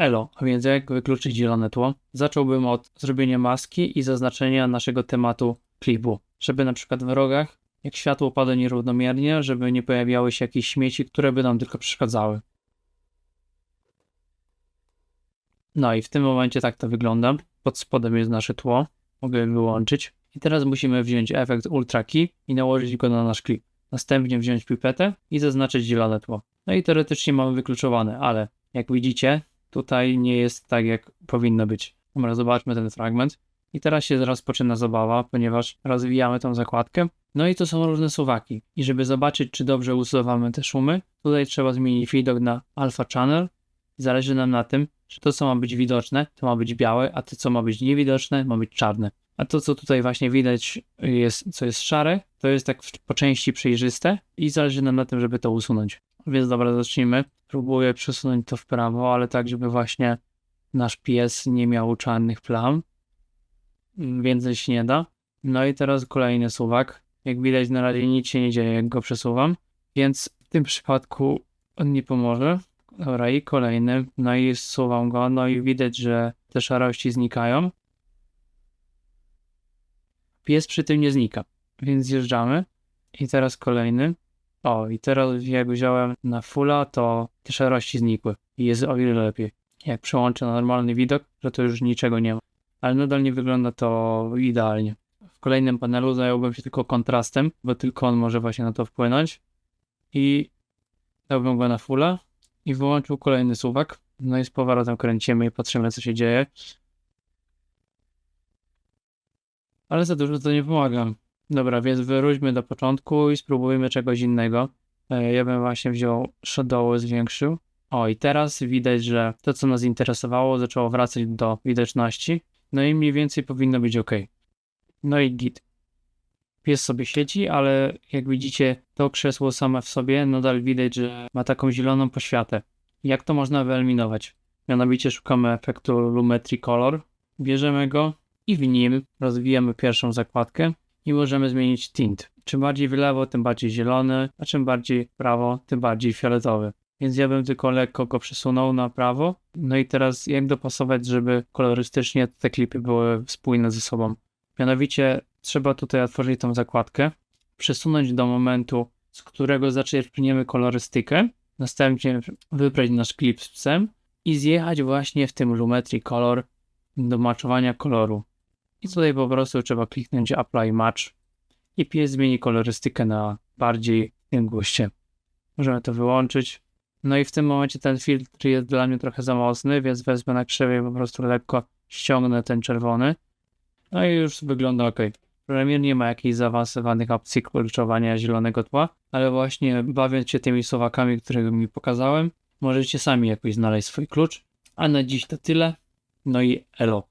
Elo, a więc jak wykluczyć zielone tło? Zacząłbym od zrobienia maski i zaznaczenia naszego tematu klipu, żeby na przykład w rogach, jak światło pada nierównomiernie, żeby nie pojawiały się jakieś śmieci, które by nam tylko przeszkadzały. No i w tym momencie tak to wygląda. Pod spodem jest nasze tło. Mogę je wyłączyć. I teraz musimy wziąć efekt Ultra Key i nałożyć go na nasz klip. Następnie wziąć pipetę i zaznaczyć zielone tło. No i teoretycznie mamy wykluczowane, ale jak widzicie, tutaj nie jest tak, jak powinno być. Dobra, zobaczmy ten fragment. I teraz się rozpoczyna zabawa, ponieważ rozwijamy tą zakładkę. No i to są różne suwaki. I żeby zobaczyć, czy dobrze usuwamy te szumy, tutaj trzeba zmienić widok na Alpha Channel. Zależy nam na tym, że to, co ma być widoczne, to ma być białe, a to, co ma być niewidoczne, ma być czarne. A to, co tutaj właśnie widać, jest, co jest szare, to jest tak po części przejrzyste i zależy nam na tym, żeby to usunąć. Więc dobra, zacznijmy. Próbuję przesunąć to w prawo, ale tak, żeby właśnie nasz pies nie miał czarnych plam. Więcej się nie da. No i teraz kolejny suwak. Jak widać, na razie nic się nie dzieje, jak go przesuwam, więc w tym przypadku on nie pomoże. Dobra, i kolejny. No i zsuwam go, no i widać, że te szarości znikają. Pies przy tym nie znika, więc zjeżdżamy. I teraz kolejny. O, i teraz jak wziąłem na fulla, to te szarości znikły. I jest o wiele lepiej. Jak przełączę na normalny widok, że to już niczego nie ma. Ale nadal nie wygląda to idealnie. W kolejnym panelu zająłbym się tylko kontrastem, bo tylko on może właśnie na to wpłynąć. I dałbym go na fulla i wyłączył kolejny suwak. No i z powrotem kręcimy i patrzymy, co się dzieje. Ale za dużo to nie pomaga. Dobra, więc wróćmy do początku i spróbujmy czegoś innego. E, Ja bym właśnie wziął shadowy, zwiększył. O, i teraz widać, że to, co nas interesowało, zaczęło wracać do widoczności. No i mniej więcej powinno być ok. No i git. Pies sobie siedzi, ale jak widzicie, to krzesło same w sobie nadal widać, że ma taką zieloną poświatę. Jak to można wyeliminować? Mianowicie szukamy efektu Lumetri Color, bierzemy go i w nim rozwijamy pierwszą zakładkę i możemy zmienić tint. Czym bardziej w lewo, tym bardziej zielony, a czym bardziej w prawo, tym bardziej fioletowy. Więc ja bym tylko lekko go przesunął na prawo. No i teraz jak dopasować, żeby kolorystycznie te klipy były spójne ze sobą. Mianowicie trzeba tutaj otworzyć tą zakładkę, przesunąć do momentu, z którego zaczerpniemy kolorystykę, następnie wybrać nasz klip z psem i zjechać właśnie w tym Lumetri Color do maczowania koloru. I tutaj po prostu trzeba kliknąć Apply Match i pies zmieni kolorystykę na bardziej tym. Możemy to wyłączyć. No i w tym momencie ten filtr jest dla mnie trochę za mocny, więc wezmę na krzywej i po prostu lekko ściągnę ten czerwony. No i już wygląda ok. Premier nie ma jakichś zaawansowanych opcji kluczowania zielonego tła, ale właśnie bawiąc się tymi słowakami, które mi pokazałem, możecie sami jakoś znaleźć swój klucz. A na dziś to tyle. No i elo.